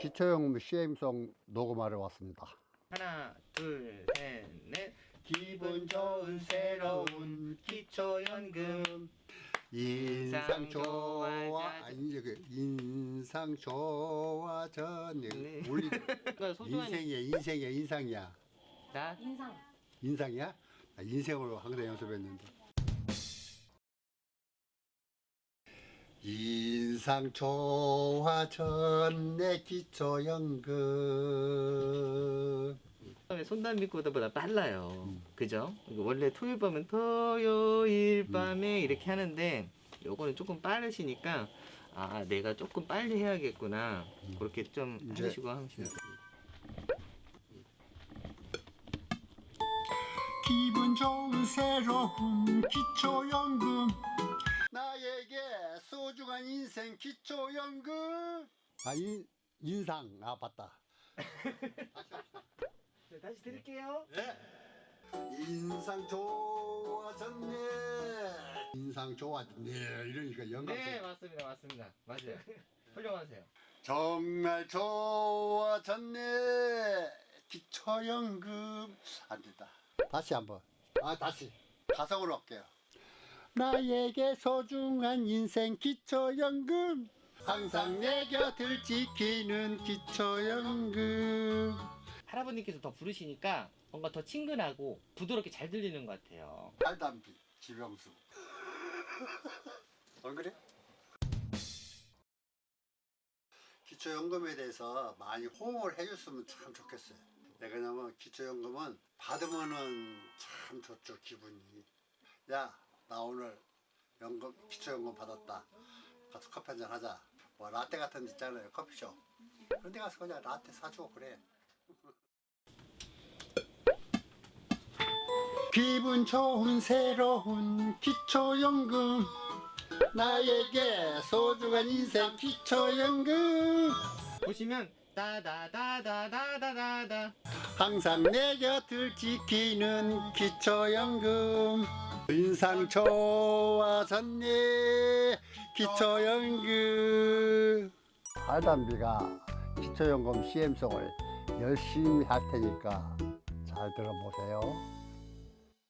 기초연금 CM송 녹음하러 왔습니다. 하나, 둘, 셋, 넷. 기분 좋은 새로운 기초연금. 인상 좋아. 아니 저기 인상 좋아졌네 네. 우리 소중한 인생이야 인생이야 인상이야 나 인상. 인상이야 나 인생으로 항상 연습했는데 인상 좋아졌네 기초연금 처음에 손담 믿고보다 빨라요. 그죠? 이거 원래 토요일 밤은 토요일 밤에 이렇게 하는데 요거는 조금 빠르시니까 아 내가 조금 빨리 해야겠구나 그렇게 좀 이제- 하시고 하시면. 기분 좋은 새로운 기초연금 인생 기초연금 아 인, 인상. 아 맞다. 네, 다시 드릴게요. 인상 좋아졌네. 인상 좋아졌네. 이러니까 영감 네 맞습니다 맞습니다. 맞아요. 훌륭하세요. 정말 좋아졌네. 기초연금 안 된다. 다시 한번. 아 다시. 가성으로 할게요 나에게 소중한 인생 기초연금 항상 내 곁을 지키는 기초연금 할아버님께서 더 부르시니까 뭔가 더 친근하고 부드럽게 잘 들리는 것 같아요. 팔담비 지병수 안 그래? 기초연금에 대해서 많이 호응을 해줬으면 참 좋겠어요. 왜냐면 기초연금은 받으면은 참 좋죠 기분이. 야 나 오늘 연금 기초연금 받았다. 가서 커피 한잔 하자. 뭐 라떼 같은 데 있잖아요 커피숍. 그런 데 가서 그냥 라떼 사주고 그래. 기분 좋은 새로운 기초연금 나에게 소중한 인생 기초연금 보시면 따다다다다다다다 항상 내 곁을 지키는 기초연금 인상 좋아졌네 기초연금 할담비가 기초연금 CM송을 열심히 할 테니까 잘 들어보세요